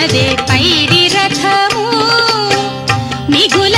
పైరి రథము మిగులు